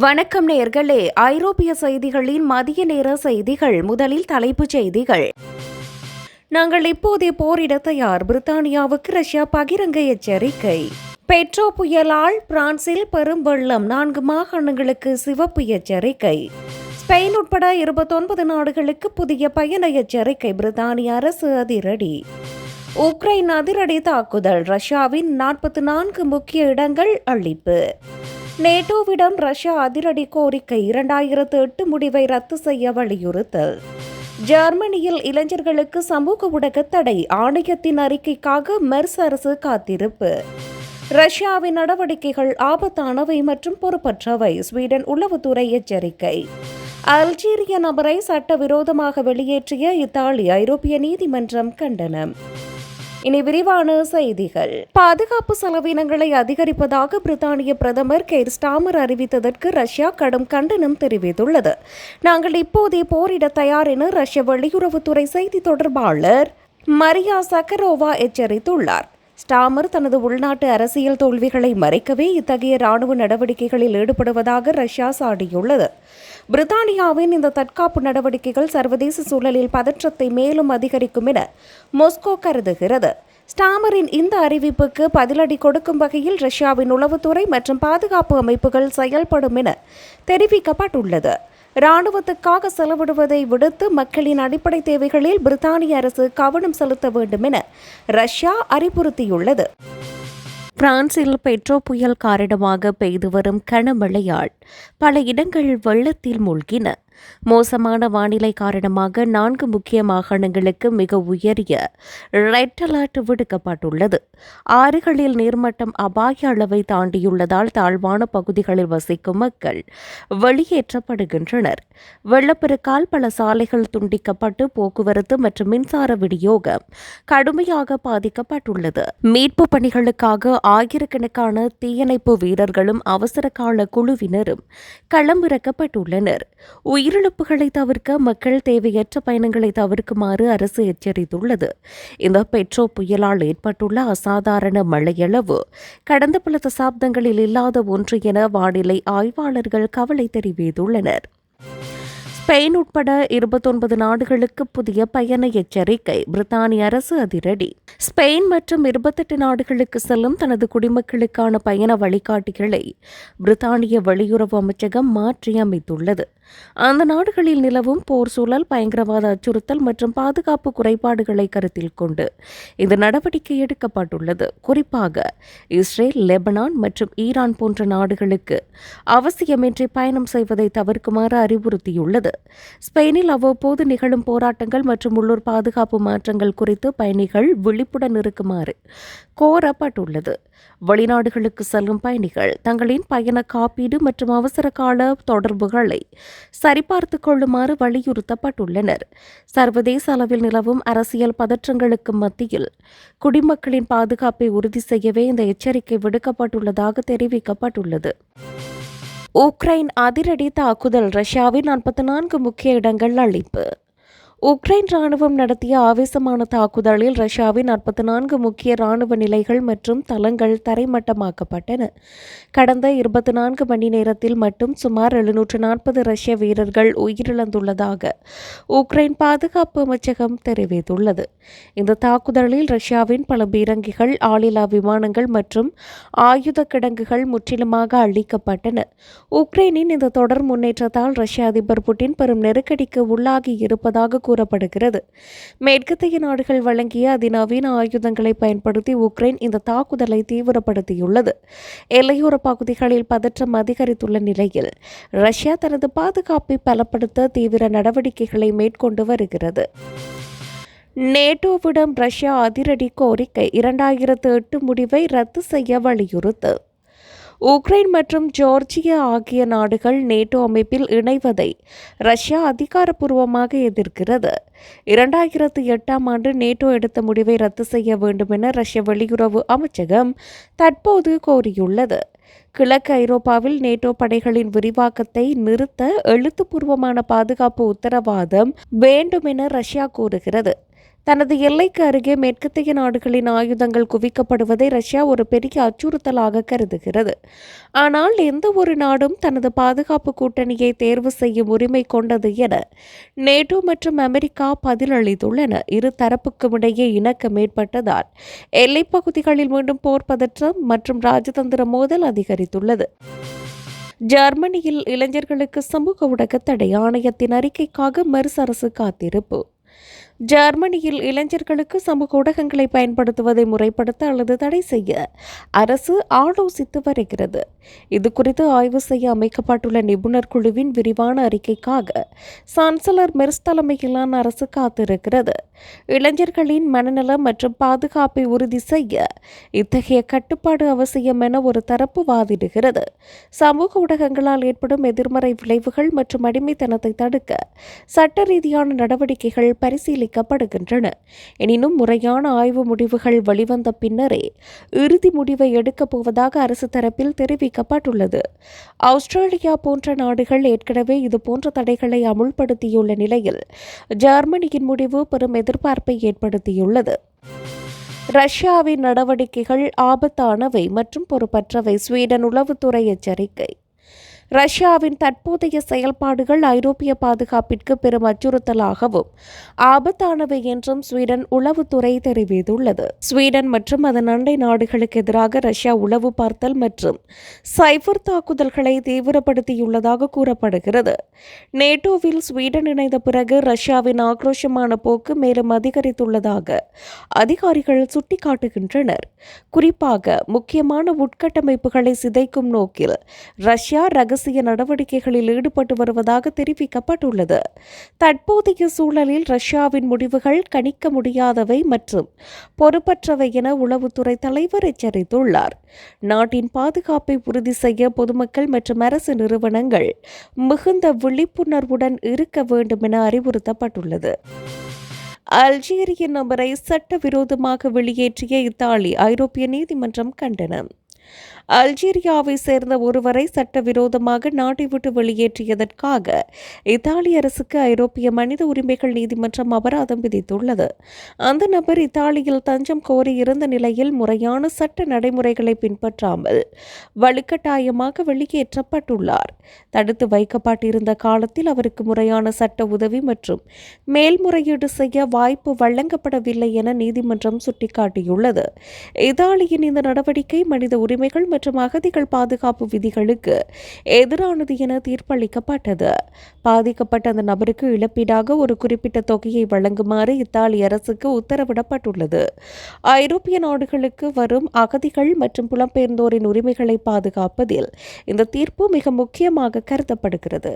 வணக்கம் நேர்களே. ஐரோப்பிய செய்திகளின் மதிய நேர செய்திகள் முதலில் தலைப்புச் செய்திகள். நாங்கள் இப்போதே போரிட தயார் பிரித்தானியாவுக்கு ரஷ்யா பகிரங்க எச்சரிக்கை. பெட்ரோ புயலால் பிரான்சில் பெரும் வெள்ளம். நான்கு மாகாணங்களுக்கு சிவப்பு எச்சரிக்கை. ஸ்பெயின் உட்பட இருபத்தொன்பது நாடுகளுக்கு புதிய பயண எச்சரிக்கை. பிரித்தானிய அரசு அதிரடி. உக்ரைன் அதிரடி தாக்குதல். ரஷ்யாவின் நாற்பத்தி நான்கு முக்கிய இடங்கள் அழிப்பு. நேட்டோவிடம் ரஷ்யா அதிரடி கோரிக்கை இரண்டாயிரத்து எட்டு முடிவை ரத்து செய்ய வலியுறுத்தல். ஜெர்மனியில் இளைஞர்களுக்கு சமூக ஊடக தடை ஆணையத்தின் அறிக்கைக்காக மெர்ஸ் அரசு காத்திருப்பு. ரஷ்யாவின் நடவடிக்கைகள் ஆபத்தானவை மற்றும் பொறுப்பற்றவை ஸ்வீடன் உளவுத்துறை எச்சரிக்கை. அல்ஜீரிய நபரை சட்டவிரோதமாக வெளியேற்றிய இத்தாலி ஐரோப்பிய நீதிமன்றம் கண்டனம். இனி விரிவான செய்திகள். பாதுகாப்பு செலவினங்களை அதிகரிப்பதாக பிரித்தானிய பிரதமர் கேர் ஸ்டாமர் அறிவித்ததற்கு ரஷ்யா கடும் கண்டனம் தெரிவித்துள்ளது. நாங்கள் இப்போதே போரிட தயார் என ரஷ்ய வெளியுறவுத்துறை செய்தி தொடர்பாளர் மரியா சக்கரோவா எச்சரித்துள்ளார். ஸ்டாமர் தனது உள்நாட்டு அரசியல் தோல்விகளை மறைக்கவே இத்தகைய ராணுவ நடவடிக்கைகளில் ஈடுபடுவதாக ரஷ்யா சாடியுள்ளது. பிரித்தானியாவின் இந்த தற்காப்பு நடவடிக்கைகள் சர்வதேச சூழலில் பதற்றத்தை மேலும் அதிகரிக்கும் என மொஸ்கோ கருதுகிறது. ஸ்டாமரின் இந்த அறிவிப்புக்கு பதிலடி கொடுக்கும் வகையில் ரஷ்யாவின் உளவுத்துறை மற்றும் பாதுகாப்பு அமைப்புகள் செயல்படும் என தெரிவிக்கப்பட்டுள்ளது. இராணுவத்துக்காக செலவிடுவதை விடுத்து மக்களின் அடிப்படை தேவைகளில் பிரித்தானிய அரசு கவனம் செலுத்த வேண்டும் என ரஷ்யா அறிவுறுத்தியுள்ளது. பிரான்சில் பெட்ரோ புயல் காரணமாக பெய்து வரும் கனமழையால் பல இடங்கள் வெள்ளத்தில் மூழ்கின. மோசமான வானிலை காரணமாக நான்கு முக்கிய மாகாணங்களுக்கு மிக உயரிய ரெட் அலர்ட் விடுக்கப்பட்டுள்ளது. ஆறுகளில் நீர்மட்டம் அபாய அளவை தாண்டியுள்ளதால் தாழ்வான பகுதிகளில் வசிக்கும் மக்கள் வெளியேற்றப்படுகின்றனர். வெள்ளப்பெருக்கால் பல சாலைகள் துண்டிக்கப்பட்டு போக்குவரத்து மற்றும் மின்சார விநியோகம் கடுமையாக பாதிக்கப்பட்டுள்ளது. மீட்பு பணிகளுக்காக ஆயிரக்கணக்கான தீயணைப்பு வீரர்களும் அவசர கால குழுவினரும் களமிறக்கப்பட்டுள்ளனர். உயிரிழப்புகளை தவிர்க்க மக்கள் தேவையற்ற பயணங்களை தவிர்க்குமாறு அரசு எச்சரித்துள்ளது. இந்த பெட்ரோ புயலால் ஏற்பட்டுள்ள அசாதாரண மழையளவு கடந்த பல தசாப்தங்களில் இல்லாத ஒன்று என வானிலை ஆய்வாளர்கள் கவலை தெரிவித்துள்ளனர். ஸ்பெயின் உட்பட இருபத்தொன்பது நாடுகளுக்கு புதிய பயண எச்சரிக்கை பிரித்தானிய அரசு அதிரடி. ஸ்பெயின் மற்றும் இருபத்தெட்டு நாடுகளுக்கு செல்லும் தனது குடிமக்களுக்கான பயண வழிகாட்டிகளை பிரித்தானிய வெளியுறவு அமைச்சகம் மாற்றியமைத்துள்ளது. அந்த நாடுகளில் நிலவும் போர் சூழல் பயங்கரவாத அச்சுறுத்தல் மற்றும் பாதுகாப்பு குறைபாடுகளை கருத்தில் கொண்டு இந்த நடவடிக்கை எடுக்கப்பட்டுள்ளது. குறிப்பாக இஸ்ரேல் லெபனான் மற்றும் ஈரான் போன்ற நாடுகளுக்கு அவசியமின்றி பயணம் செய்வதை தவிர்க்குமாறு அறிவுறுத்தியுள்ளது. ஸ்பெயினில் அவ்வப்போது நிகழும் போராட்டங்கள் மற்றும் உள்ளூர் பாதுகாப்பு மாற்றங்கள் குறித்து பயணிகள் விழிப்புடன் இருக்குமாறு கோரப்பட்டுள்ளது. வெளிநாடுகளுக்கு செல்லும் பயணிகள் தங்களின் பயண காப்பீடு மற்றும் அவசர கால தொடர்புகளை சரிபார்த்து கொள்ளுமாறு வலியுறுத்தப்பட்டுள்ளனர். சர்வதேச அளவில் நிலவும் அரசியல் பதற்றங்களுக்கு மத்தியில் குடிமக்களின் பாதுகாப்பை உறுதி செய்யவே இந்த எச்சரிக்கை விடுக்கப்பட்டுள்ளதாக தெரிவிக்கப்பட்டுள்ளது. உக்ரைன் அதிரடி தாக்குதல் ரஷ்யாவின் நாற்பத்தி நான்கு முக்கிய இடங்கள் அழிப்பு. உக்ரைன் ராணுவம் நடத்திய ஆவேசமான தாக்குதலில் ரஷ்யாவின் நாற்பத்தி நான்கு முக்கிய ராணுவ நிலைகள் மற்றும் தளங்கள் தரைமட்டமாக்கப்பட்டன. கடந்த இருபத்தி நான்கு மணி நேரத்தில் மட்டும் சுமார் எழுநூற்று நாற்பது ரஷ்ய வீரர்கள் உயிரிழந்துள்ளதாக உக்ரைன் பாதுகாப்பு அமைச்சகம் தெரிவித்துள்ளது. இந்த தாக்குதலில் ரஷ்யாவின் பல பீரங்கிகள் ஆளில்லா விமானங்கள் மற்றும் ஆயுத கிடங்குகள் முற்றிலுமாக அழிக்கப்பட்டன. உக்ரைனின் இந்த தொடர் முன்னேற்றத்தால் ரஷ்ய அதிபர் புட்டின் பெரும் நெருக்கடிக்கு உள்ளாகி இருப்பதாக கூறப்படுகிறது. மேற்கத்திய நாடுகள் வழங்கிய அதிநவீன ஆயுதங்களை பயன்படுத்தி உக்ரைன் இந்த தாக்குதலை தீவிரப்படுத்தியுள்ளது. எல்லையோர பகுதிகளில் பதற்றம் அதிகரித்துள்ள நிலையில் ரஷ்யா தனது பாதுகாப்பை பலப்படுத்த தீவிர நடவடிக்கைகளை மேற்கொண்டு வருகிறது. நேட்டோவிடம் ரஷ்யா அதிரடி கோரிக்கை இரண்டாயிரத்து எட்டு முடிவை ரத்து செய்ய வலியுறுத்து. உக்ரைன் மற்றும் ஜோர்ஜியா ஆகிய நாடுகள் நேட்டோ அமைப்பில் இணைவதை ரஷ்யா அதிகாரப்பூர்வமாக எதிர்க்கிறது. இரண்டாயிரத்து எட்டாம் ஆண்டு நேட்டோ எடுத்த முடிவை ரத்து செய்ய வேண்டும் என ரஷ்ய வெளியுறவு அமைச்சகம் தற்போது கோரியுள்ளது. கிழக்கு ஐரோப்பாவில் நேட்டோ படைகளின் விரிவாக்கத்தை நிறுத்த எழுத்துப்பூர்வமான பாதுகாப்பு உத்தரவாதம் வேண்டும் என ரஷ்யா கூறுகிறது. தனது எல்லைக்கு அருகே மேற்கத்திய நாடுகளின் ஆயுதங்கள் குவிக்கப்படுவதை ரஷ்யா ஒரு பெரிய அச்சுறுத்தலாக கருதுகிறது. ஆனால் எந்த ஒரு நாடும் தனது பாதுகாப்பு கூட்டணியை தேர்வு செய்யும் உரிமை கொண்டது என நேட்டோ மற்றும் அமெரிக்கா பதிலளித்துள்ளன. இரு தரப்புக்கும் இடையே இணக்கம் ஏற்பட்டதால் எல்லைப் பகுதிகளில் மீண்டும் போர் பதற்றம் மற்றும் ராஜதந்திர மோதல் அதிகரித்துள்ளது. ஜெர்மனியில் இளைஞர்களுக்கு சமூக ஊடக தடை ஆணையத்தின் அறிக்கைக்காக மறுசரசு காத்திருப்பு. ஜெர்மனியில் இளைஞர்களுக்கு சமூக ஊடகங்களை பயன்படுத்துவதை முறைப்படுத்த அல்லது தடை செய்ய அரசு ஆலோசித்து வருகிறது. இது குறித்து ஆய்வு செய்ய அமைக்கப்பட்டுள்ள நிபுணர் குழுவின் விரிவான அறிக்கைக்காக சான்சலர் மெர்ஸ் தலைமையிலான அரசு காத்திருக்கிறது. இளைஞர்களின் மனநலம் மற்றும் பாதுகாப்பை உறுதி செய்ய இத்தகைய கட்டுப்பாடு அவசியம் என ஒரு தரப்பு வாதிடுகிறது. சமூக ஊடகங்களால் ஏற்படும் எதிர்மறை விளைவுகள் மற்றும் அடிமைத்தனத்தை தடுக்க சட்ட ரீதியான நடவடிக்கைகள் பரிசீலிக்கப்படுகின்றன எனினும் முறையான ஆய்வு முடிவுகள் வெளிவந்த பின்னரே இறுதி முடிவை எடுக்கப் போவதாக அரசு தரப்பில் தெரிவிக்கப்பட்டுள்ளது. ஆஸ்திரேலியா போன்ற நாடுகள் ஏற்கனவே இதுபோன்ற தடைகளை அமுல்படுத்தியுள்ள நிலையில் ஜெர்மனியின் முடிவு பெரும் எதிர்பார்ப்பை ஏற்படுத்தியுள்ளது. ரஷ்யாவின் நடவடிக்கைகள் ஆபத்தானவை மற்றும் பொறுப்பற்றவை. ஸ்வீடன் உளவுத்துறை எச்சரிக்கை. ரஷ்யாவின் தற்போதைய செயல்பாடுகள் ஐரோப்பிய பாதுகாப்பிற்கு பெரும் அச்சுறுத்தலாகவும் ஆபத்தானவை என்றும் ஸ்வீடன் உளவுத்துறை தெரிவித்துள்ளது. ஸ்வீடன் மற்றும் அதன் அண்டை நாடுகளுக்கு எதிராக ரஷ்யா உளவு பார்த்தல் மற்றும் சைபர் தாக்குதல்களை தீவிரப்படுத்தியுள்ளதாக கூறப்படுகிறது. நேட்டோவில் ஸ்வீடன் இணைந்த பிறகு ரஷ்யாவின் ஆக்ரோஷமான போக்கு மேலும் அதிகரித்துள்ளதாக அதிகாரிகள் சுட்டிக்காட்டுகின்றனர். குறிப்பாக முக்கியமான உட்கட்டமைப்புகளை சிதைக்கும் நோக்கில் ரஷ்யா ரகசிய நடவடிக்கைகளில் ஈடுபட்டு வருவதாக தெரிவிக்கப்பட்டுள்ளது. தற்போதைய சூழலில் ரஷ்யாவின் முடிவுகள் கணிக்க முடியாதவை மற்றும் பொறுப்பற்றவை என உளவுத்துறை தலைவர் எச்சரித்துள்ளார். நாட்டின் பாதுகாப்பை உறுதி செய்ய பொதுமக்கள் மற்றும் அரசு நிறுவனங்கள் மிகுந்த விழிப்புணர்வுடன் இருக்க வேண்டும் என அறிவுறுத்தப்பட்டுள்ளது. அல்ஜீரிய நபரை சட்டவிரோதமாக வெளியேற்றிய இத்தாலி ஐரோப்பிய நீதிமன்றம் கண்டனம். அல்ஜீரியாவை சேர்ந்த ஒருவரை சட்டவிரோதமாக நாட்டை விட்டு வெளியேற்றியதற்காக இத்தாலி அரசுக்கு ஐரோப்பிய மனித உரிமைகள் நீதிமன்றம் அபராதம் விதித்துள்ளது. அந்த நபர் இத்தாலியில் தஞ்சம் கோரியிருந்த நிலையில் முறையான சட்ட நடைமுறைகளை பின்பற்றாமல் வலுக்கட்டாயமாக வெளியேற்றப்பட்டுள்ளார். தடுத்து வைக்கப்பட்டிருந்த காலத்தில் அவருக்கு முறையான சட்ட உதவி மற்றும் மேல்முறையீடு செய்ய வாய்ப்பு வழங்கப்படவில்லை என நீதிமன்றம் சுட்டிக்காட்டியுள்ளது. இத்தாலியின் இந்த நடவடிக்கை மனித உரிமைகள் மற்றும் அகதிகள் பாதுகாப்பு விதிகளுக்கு எதிரானது என தீர்ப்பளிக்கப்பட்டது. பாதிக்கப்பட்ட அந்த நபருக்கு இழப்பீடாக ஒரு குறிப்பிட்ட தொகையை வழங்குமாறு இத்தாலி அரசுக்கு உத்தரவிடப்பட்டுள்ளது. ஐரோப்பிய நாடுகளுக்கு வரும் அகதிகள் மற்றும் புலம்பெயர்ந்தோரின் உரிமைகளை பாதுகாப்பதில் இந்த தீர்ப்பு மிக முக்கியமாக கருதப்படுகிறது.